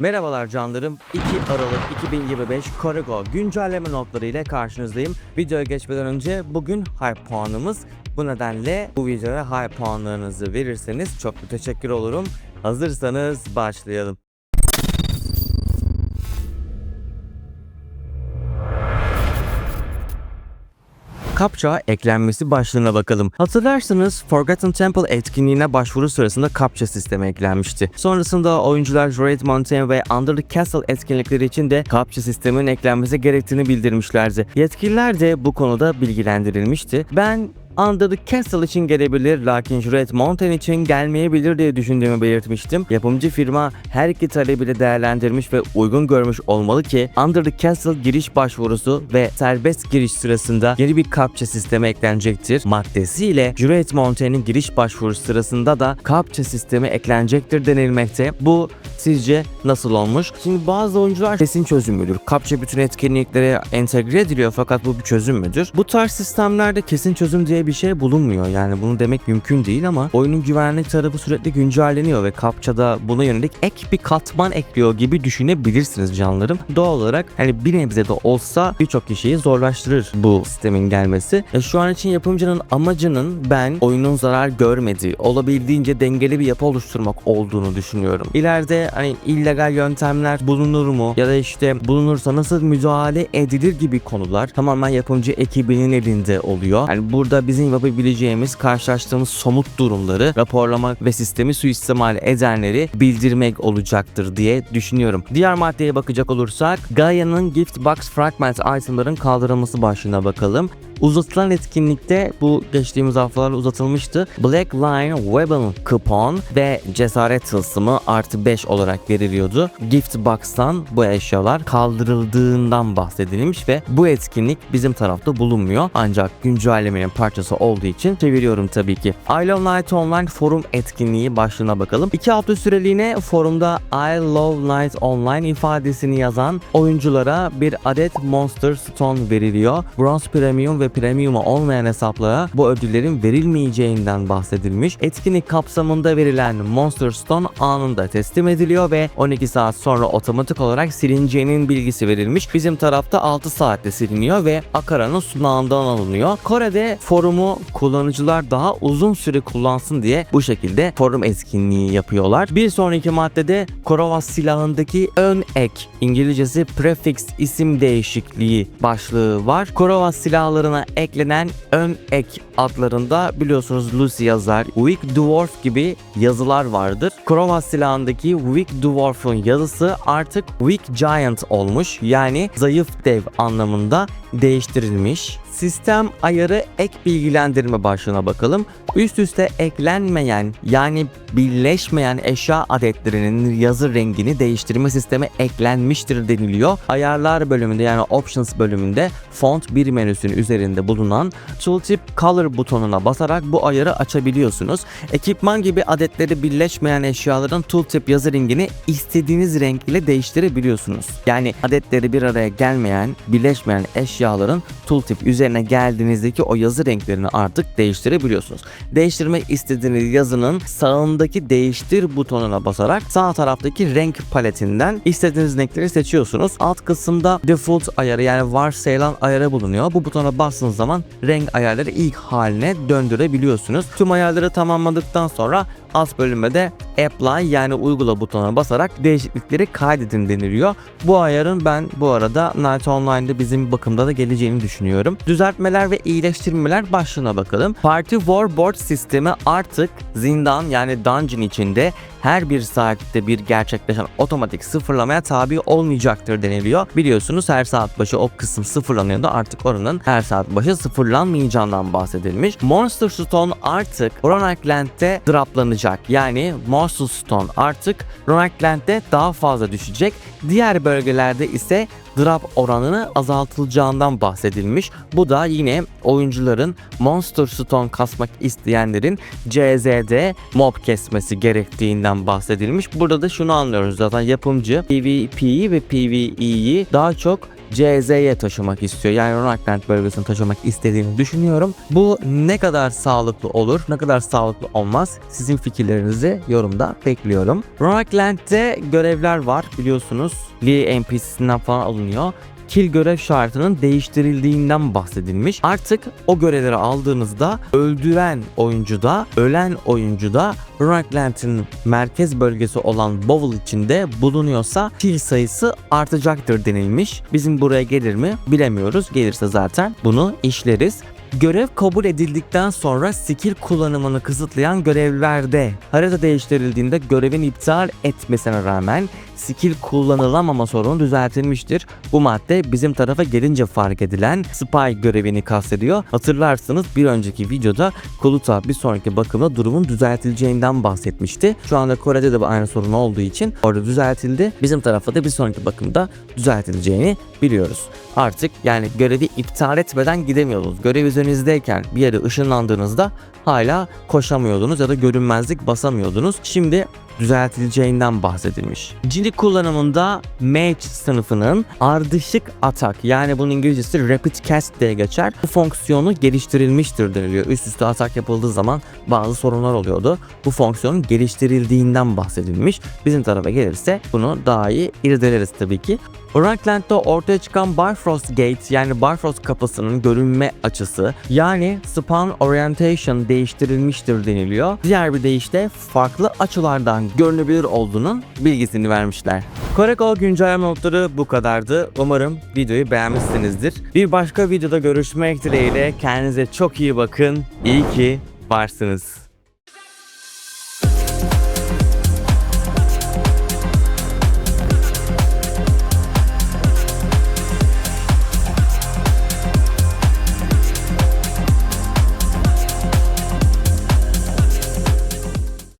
Merhabalar canlarım. 2 Aralık 2025 Korigo güncelleme notları ile karşınızdayım. Videoya geçmeden önce bugün hype puanımız. Bu nedenle bu videoya hype puanlarınızı verirseniz çok teşekkür olurum. Hazırsanız başlayalım. Kapça eklenmesi başlığına bakalım. Hatırlarsınız Forgotten Temple etkinliğine başvuru sırasında Kapça sistemi eklenmişti. Sonrasında oyuncular Red Mountain ve Under the Castle etkinlikleri için de Kapça sistemin eklenmesi gerektiğini bildirmişlerdi. Yetkililer de bu konuda bilgilendirilmişti. Ben Under the Castle için gelebilir lakin Red Mountain için gelmeyebilir diye düşündüğümü belirtmiştim. Yapımcı firma her iki talebi de değerlendirmiş ve uygun görmüş olmalı ki Under the Castle giriş başvurusu ve serbest giriş sırasında yeni bir kapça sistemi eklenecektir maddesiyle Red Mountain'in giriş başvurusu sırasında da kapça sistemi eklenecektir denilmekte. Bu sizce nasıl olmuş? Şimdi bazı oyuncular kesin çözüm müdür? Kapça bütün etkinliklere entegre ediliyor fakat bu bir çözüm müdür? Bu tarz sistemlerde kesin çözüm diye bir şey bulunmuyor. Yani bunu demek mümkün değil ama oyunun güvenlik tarafı sürekli güncelleniyor ve Kapça'da buna yönelik ek bir katman ekliyor gibi düşünebilirsiniz canlarım. Doğal olarak hani bir nebze de olsa birçok kişiyi zorlaştırır bu sistemin gelmesi. E, şu an için yapımcının amacının ben oyunun zarar görmediği, olabildiğince dengeli bir yapı oluşturmak olduğunu düşünüyorum. İleride hani illegal yöntemler bulunur mu ya da işte bulunursa nasıl müdahale edilir gibi konular tamamen yapımcı ekibinin elinde oluyor. Yani burada bizim yapabileceğimiz karşılaştığımız somut durumları raporlamak ve sistemi suistimal edenleri bildirmek olacaktır diye düşünüyorum. Diğer maddeye bakacak olursak Gaia'nın Gift Box Fragment itemların kaldırılması başlığına bakalım. Uzatılan etkinlikte bu geçtiğimiz haftalar uzatılmıştı. Black Line Weapon kupon ve cesaret tılsımı artı 5 olarak veriliyordu. Gift Box'tan bu eşyalar kaldırıldığından bahsedilmiş ve bu etkinlik bizim tarafta bulunmuyor. Ancak güncellemenin parçası olduğu için çeviriyorum tabii ki. I Love Night Online forum etkinliği başlığına bakalım. 2 hafta süreliğine forumda I Love Night Online ifadesini yazan oyunculara bir adet Monster Stone veriliyor. Bronze Premium ve Premium'a olmayan hesaplara bu ödüllerin verilmeyeceğinden bahsedilmiş. Etkinlik kapsamında verilen Monster Stone anında teslim ediliyor ve 12 saat sonra otomatik olarak silineceğinin bilgisi verilmiş. Bizim tarafta 6 saatte siliniyor ve Akara'nın sunağından alınıyor. Kore'de forumu kullanıcılar daha uzun süre kullansın diye bu şekilde forum etkinliği yapıyorlar. Bir sonraki maddede Korova silahındaki ön ek İngilizcesi prefix isim değişikliği başlığı var. Korova silahlarına eklenen ön ek adlarında biliyorsunuz Lucy yazar, Weak Dwarf gibi yazılar vardır. Korova silahındaki Weak Dwarf'un yazısı artık Weak Giant olmuş. Yani zayıf dev anlamında değiştirilmiş. Sistem ayarı ek bilgilendirme başlığına bakalım. Üst üste eklenmeyen yani birleşmeyen eşya adetlerinin yazı rengini değiştirme sistemi eklenmiştir deniliyor. Ayarlar bölümünde yani Options bölümünde font bir menüsünün üzerinde bulunan Tooltip Color butonuna basarak bu ayarı açabiliyorsunuz. Ekipman gibi adetleri birleşmeyen eşyaların Tooltip yazı rengini istediğiniz renk ile değiştirebiliyorsunuz. Yani adetleri bir araya gelmeyen, birleşmeyen eşyaların Tooltip üzerine geldiğinizdeki o yazı renklerini artık değiştirebiliyorsunuz. Değiştirmek istediğiniz yazının sağındaki değiştir butonuna basarak sağ taraftaki renk paletinden istediğiniz renkleri seçiyorsunuz. Alt kısımda default ayarı yani varsayılan ayarı bulunuyor. Bu butona bastığınız zaman renk ayarları ilk haline döndürebiliyorsunuz. Tüm ayarları tamamladıktan sonra alt bölüme de apply yani uygula butonuna basarak değişiklikleri kaydedin deniliyor. Bu ayarın ben bu arada Night Online'da bizim bakımda da geleceğini düşünüyorum. Düzeltmeler ve iyileştirmeler başlığına bakalım. Party Warboard sistemi artık zindan yani dungeon içinde her bir saatte bir gerçekleşen otomatik sıfırlamaya tabi olmayacaktır deniliyor. Biliyorsunuz her saat başı o kısım sıfırlanıyordu artık oranın her saat başı sıfırlanmayacağından bahsedilmiş. Monster Stone artık Ronakland'de droplanacak. Yani Monster Stone artık Ronakland'de daha fazla düşecek. Diğer bölgelerde ise drop oranını azaltılacağından bahsedilmiş. Bu da yine oyuncuların Monster Stone kasmak isteyenlerin CZ'de mob kesmesi gerektiğinden bahsedilmiş. Burada da şunu anlıyoruz zaten yapımcı PvP'yi ve PvE'yi daha çok CZ'ye taşımak istiyor. Yani Rockland bölgesine taşımak istediğini düşünüyorum. Bu ne kadar sağlıklı olur, ne kadar sağlıklı olmaz sizin fikirlerinizi yorumda bekliyorum. Rockland'de görevler var biliyorsunuz. Lee NPC'sinden falan alınıyor kill görev şartının değiştirildiğinden bahsedilmiş. Artık o görevleri aldığınızda öldüren oyuncuda, ölen oyuncuda Rockland'in merkez bölgesi olan Bowel içinde bulunuyorsa kill sayısı artacaktır denilmiş. Bizim buraya gelir mi bilemiyoruz. Gelirse zaten bunu işleriz. Görev kabul edildikten sonra skill kullanımını kısıtlayan görevlerde harita değiştirildiğinde görevin iptal etmesine rağmen skill kullanılamama sorunu düzeltilmiştir. Bu madde bizim tarafa gelince fark edilen spy görevini kastediyor. Hatırlarsınız bir önceki videoda Kuluta bir sonraki bakımda durumun düzeltileceğinden bahsetmişti. Şu anda Kore'de de aynı sorun olduğu için orada düzeltildi. Bizim tarafa da bir sonraki bakımda düzeltileceğini biliyoruz. Artık yani görevi iptal etmeden gidemiyordunuz. Görev üzerinizdeyken bir yere ışınlandığınızda hala koşamıyordunuz ya da görünmezlik basamıyordunuz. Şimdi düzeltileceğinden bahsedilmiş. Cilik kullanımında Mage sınıfının ardışık atak yani bunun İngilizcesi Rapid Cast diye geçer. Bu fonksiyonu geliştirilmiştir deniliyor. Üst üste atak yapıldığı zaman bazı sorunlar oluyordu. Bu fonksiyonun geliştirildiğinden bahsedilmiş. Bizim tarafa gelirse bunu daha iyi irdeleriz tabii ki. Rockland'da ortaya çıkan Bifrost Gate yani Bifrost kapısının görünme açısı yani Span Orientation değiştirilmiştir deniliyor. Diğer bir deyişle farklı açılardan görünebilir olduğunun bilgisini vermişler. Korekol güncelleme notları bu kadardı. Umarım videoyu beğenmişsinizdir. Bir başka videoda görüşmek dileğiyle kendinize çok iyi bakın. İyi ki varsınız.